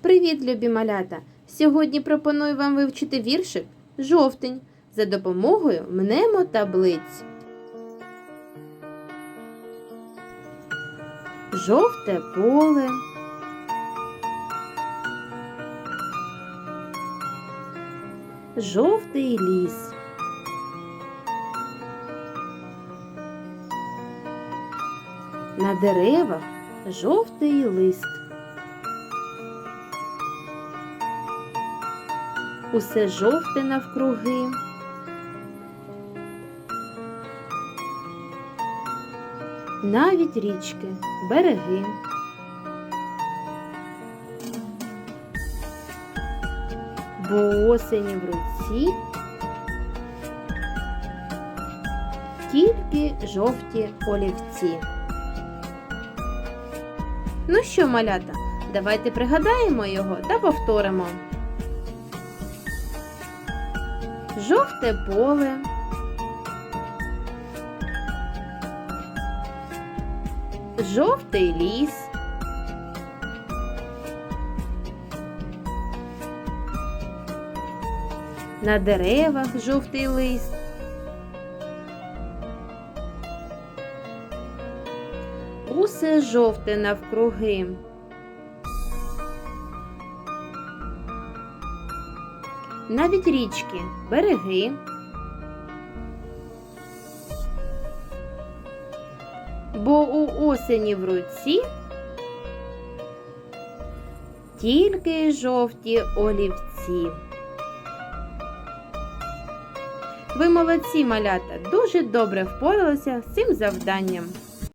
Привіт, любі малята! Сьогодні пропоную вам вивчити віршик Жовтень за допомогою мнемотаблиць. Жовте поле. Жовтий ліс. На деревах жовтий лист. Усе жовте навкруги. Навіть річки, береги. Бо осені в руці тільки жовті олівці. Ну що, малята, давайте пригадаємо його та повторимо. Жовте поле. Жовтий ліс. На деревах жовтий лист. Усе жовте навкруги. Навіть річки, береги. Бо у осені в руці тільки жовті олівці. Ви молодці, малята, дуже добре впоралися з цим завданням.